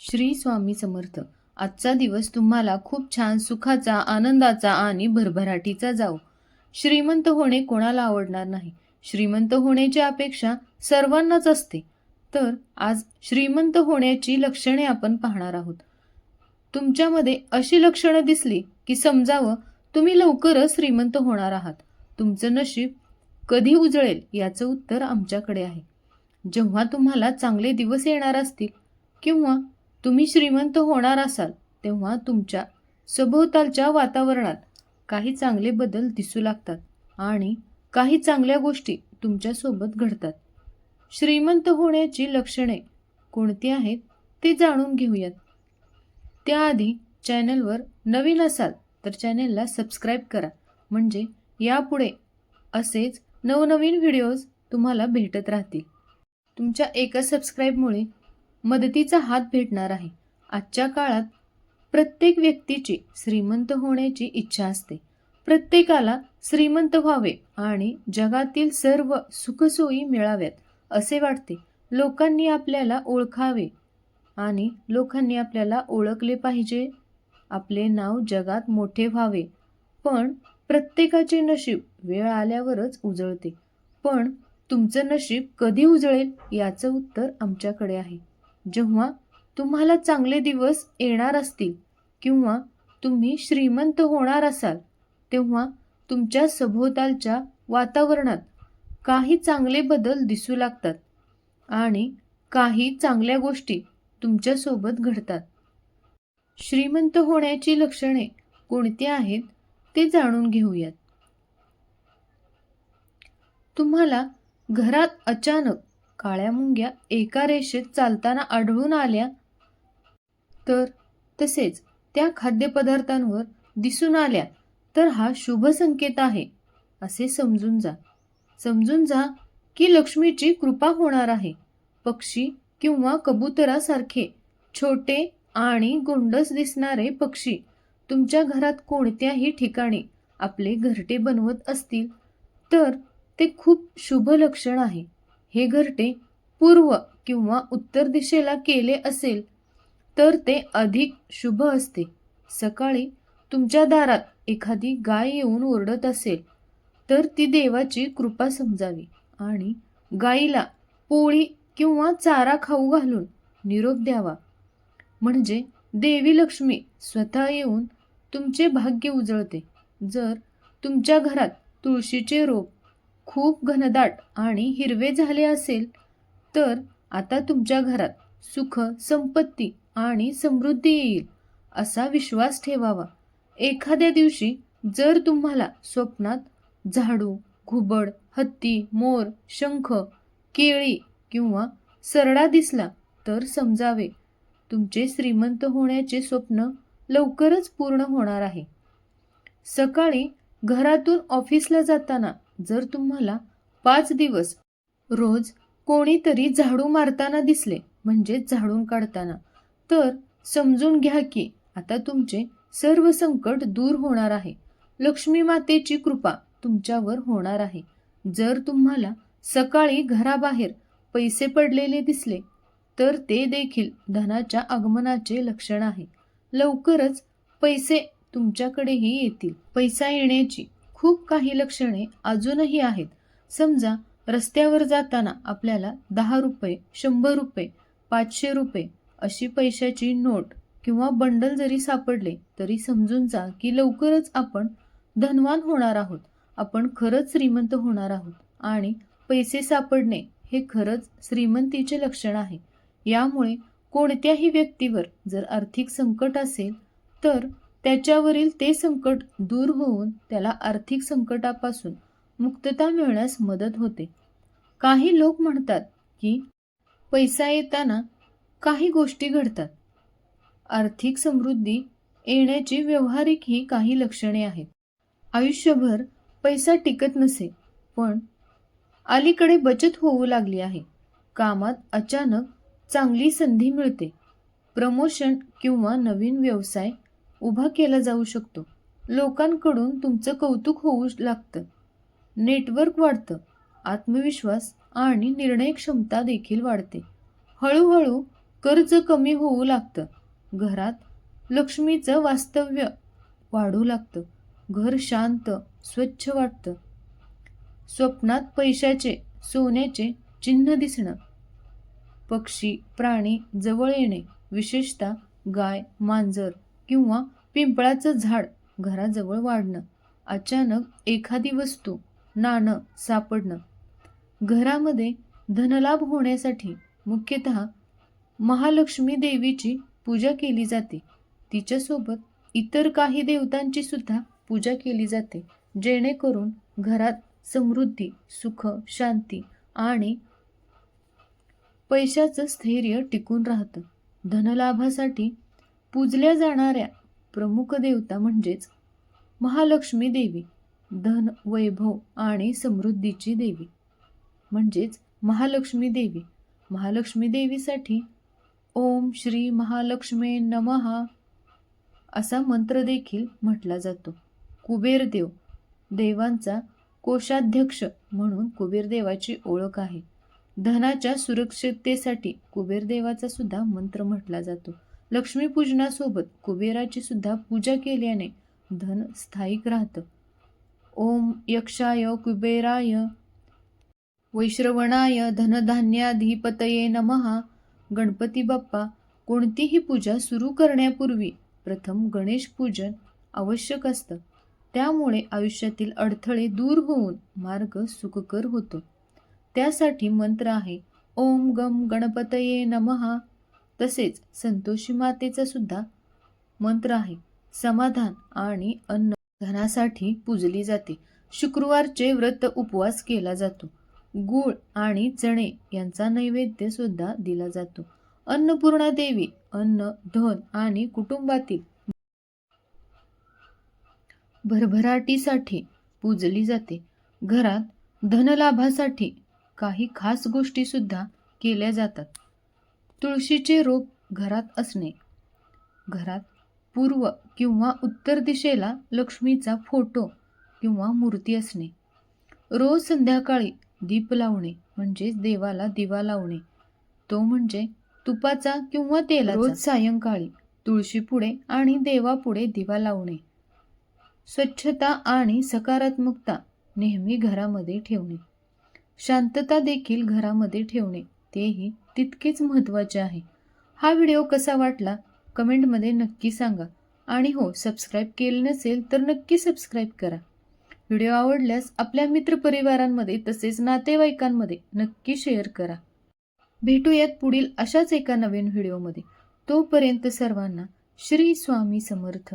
श्री स्वामी समर्थ. आजचा दिवस तुम्हाला खूप छान सुखाचा आनंदाचा आणि भरभराटीचा जाओ श्रीमंत होणे कोणाला आवडणार नाही? श्रीमंत होण्याची अपेक्षा सर्वांनाच असते. तर आज श्रीमंत होण्याची लक्षणे आपण पाहणार आहोत. तुमच्यामध्ये अशी लक्षणं दिसली की समजावं तुम्ही लवकरच श्रीमंत होणार आहात. तुमचं नशीब कधी उजळेल याचं उत्तर आमच्याकडे आहे. जेव्हा तुम्हाला चांगले दिवस येणार असतील किंवा तुम्ही श्रीमंत होणार असाल तेव्हा तुमच्या सभोवतालच्या वातावरणात काही चांगले बदल दिसू लागतात आणि काही चांगल्या गोष्टी तुमच्यासोबत घडतात. श्रीमंत होण्याची लक्षणे कोणती आहेत ते जाणून घेऊयात. त्याआधी चॅनलवर नवीन असाल तर चॅनेलला सबस्क्राईब करा म्हणजे यापुढे असेच नवनवीन व्हिडिओज तुम्हाला भेटत राहतील. तुमच्या एका सबस्क्राईबमुळे मदतीचा हात भेटणार आहे. आजच्या काळात प्रत्येक व्यक्तीची श्रीमंत होण्याची इच्छा असते. प्रत्येकाला श्रीमंत व्हावे आणि जगातील सर्व सुखसोयी मिळाव्यात असे वाटते. लोकांनी आपल्याला ओळखावे आणि लोकांनी आपल्याला ओळखले पाहिजे. आपले नाव जगात मोठे व्हावे. पण प्रत्येकाचे नशीब वेळ आल्यावरच उजळते. पण तुमचं नशीब कधी उजळेल याचं उत्तर आमच्याकडे आहे. जेव्हा तुम्हाला चांगले दिवस येणार असतील किंवा तुम्ही श्रीमंत होणार असाल तेव्हा तुमच्या सभोवतालच्या वातावरणात काही चांगले बदल दिसू लागतात आणि काही चांगल्या गोष्टी तुमच्यासोबत घडतात. श्रीमंत होण्याची लक्षणे कोणती आहेत ते जाणून घेऊयात. तुम्हाला घरात अचानक काळ्या मुंग्या एका रेषेत चालताना आढळून आल्या तर तसेच त्या खाद्यपदार्थांवर दिसून आल्या तर हा शुभ संकेत आहे असे समजून जा. समजून जा की लक्ष्मीची कृपा होणार आहे. पक्षी किंवा कबुतरासारखे छोटे आणि गोंडस दिसणारे पक्षी तुमच्या घरात कोणत्याही ठिकाणी आपले घरटे बनवत असतील तर ते खूप शुभ लक्षण आहे. हे घरटे पूर्व किंवा उत्तर दिशेला केले असेल तर ते अधिक शुभ असते. सकाळी तुमच्या दारात एखादी गाय येऊन ओरडत असेल तर ती देवाची कृपा समजावी आणि गाईला पोळी किंवा चारा खाऊ घालून निरोप द्यावा. म्हणजे देवी लक्ष्मी स्वतः येऊन तुमचे भाग्य उजळते. जर तुमच्या घरात तुळशीचे रोप खूप घनदाट आणि हिरवे झाले असेल तर आता तुमच्या घरात सुख संपत्ती आणि समृद्धी येईल असा विश्वास ठेवावा. एखाद्या दिवशी जर तुम्हाला स्वप्नात झाडू घुबड हत्ती मोर शंख केळी किंवा सरडा दिसला तर समजावे. तुमचे श्रीमंत होण्याचे स्वप्न लवकरच पूर्ण होणार आहे. सकाळी घरातून ऑफिसला जाताना जर तुम्हाला पाच दिवस रोज कोणीतरी झाडू मारताना दिसले म्हणजे झाडून काढताना तर समजून घ्या की आता तुमचे सर्व संकट दूर होणार आहे. लक्ष्मी मातेची कृपा तुमच्यावर होणार आहे. जर तुम्हाला सकाळी घराबाहेर पैसे पडलेले दिसले तर ते देखील धनाच्या आगमनाचे लक्षण आहे. लवकरच पैसे तुमच्याकडेही येतील. पैसा येण्याची खूप काही लक्षणे अजूनही आहेत. समजा रस्त्यावर जाताना आपल्याला दहा रुपये शंभर रुपये पाचशे रुपये अशी पैशाची नोट किंवा बंडल जरी सापडले तरी समजून जा की लवकरच आपण धनवान होणार आहोत. आपण खरंच श्रीमंत होणार आहोत. आणि पैसे सापडणे हे खरंच श्रीमंतीचे लक्षण आहे. यामुळे कोणत्याही व्यक्तीवर जर आर्थिक संकट असेल तर त्याच्यावरील ते संकट दूर होऊन त्याला आर्थिक संकटापासून मुक्तता मिळण्यास मदत होते. काही लोक म्हणतात की पैसा येताना काही गोष्टी घडतात. आर्थिक समृद्धी येण्याची व्यवहारिक ही काही लक्षणे आहेत. आयुष्यभर पैसा टिकत नसे पण अलीकडे बचत होऊ लागली आहे. कामात अचानक चांगली संधी मिळते. प्रमोशन किंवा नवीन व्यवसाय उभा केला जाऊ शकतो. लोकांकडून तुमचं कौतुक होऊ लागतं. नेटवर्क वाढतं. आत्मविश्वास आणि निर्णय क्षमता देखील वाढते. हळूहळू कर्ज कमी होऊ लागतं. घरात लक्ष्मीचं वास्तव्य वाढू लागतं. घर शांत स्वच्छ वाटतं. स्वप्नात पैशाचे सोन्याचे चिन्ह दिसणं. पक्षी प्राणी जवळ येणे विशेषतः गाय मांजर. किंवा पिंपळाचं झाड घराजवळ वाढणं अचानक एखादी वस्तू नाणं सापडणं. घरामध्ये धनलाभ होण्यासाठी मुख्यतः महालक्ष्मी देवीची पूजा केली जाते. तिच्यासोबत इतर काही देवतांची सुद्धा पूजा केली जाते जेणेकरून घरात समृद्धी सुख शांती आणि पैशाचं स्थैर्य टिकून राहतं. धनलाभासाठी पूजल्या जाणाऱ्या प्रमुख देवता म्हणजेच महालक्ष्मी देवी धन वैभव आणि समृद्धीची देवी. म्हणजेच महालक्ष्मी देवी. महालक्ष्मी देवीसाठी ओम श्री महालक्ष्मी नमहा असा मंत्र देखील म्हटला जातो. कुबेरदेव देवांचा कोषाध्यक्ष म्हणून कुबेरदेवाची ओळख आहे. धनाच्या सुरक्षिततेसाठी कुबेरदेवाचा सुद्धा मंत्र म्हटला जातो. लक्ष्मीपूजनासोबत कुबेराची सुद्धा पूजा केल्याने धन स्थायिक राहतं. ओम यक्षाय कुबेराय वैश्रवणाय धनधान्याधिपतये नमहा गणपती बाप्पा कोणतीही पूजा सुरू करण्यापूर्वी प्रथम गणेश पूजन आवश्यक असतं. त्यामुळे आयुष्यातील अडथळे दूर होऊन मार्ग सुखकर होतो. त्यासाठी मंत्र आहे ओम गम गणपतये नमहा तसेच संतोषी मातेचा सुद्धा मंत्र आहे. समाधान आणि अन्न धनासाठी पूजली जाते. शुक्रवारचे व्रत उपवास केला जातो. गूळ आणि चणे यांचा नैवेद्य सुद्धा दिला जातो. अन्नपूर्णा देवी अन्न धन आणि कुटुंबातील भरभराटीसाठी पूजली जाते. घरात धनलाभासाठी काही खास गोष्टी सुद्धा केल्या जातात. तुळशीचे रोप घरात असणे. घरात पूर्व किंवा उत्तर दिशेला लक्ष्मीचा फोटो किंवा मूर्ती असणे. रोज संध्याकाळी दीप लावणे म्हणजेच देवाला दिवा लावणे. तो म्हणजे तुपाचा किंवा तेला रोज सायंकाळी तुळशीपुढे आणि देवापुढे दिवा लावणे. स्वच्छता आणि सकारात्मकता नेहमी घरामध्ये ठेवणे. शांतता देखील घरामध्ये ठेवणे. तेही तितकेच महत्त्वाचे आहे. हा व्हिडिओ कसा वाटला? कमेंटमध्ये नक्की सांगा. आणि हो सबस्क्राईब केले नसेल तर नक्की सबस्क्राईब करा. व्हिडिओ आवडल्यास आपल्या मित्रपरिवारांमध्ये तसेच नातेवाईकांमध्ये नक्की शेअर करा. भेटूयात पुढील अशाच एका नवीन व्हिडिओमध्ये. तोपर्यंत सर्वांना श्री स्वामी समर्थ.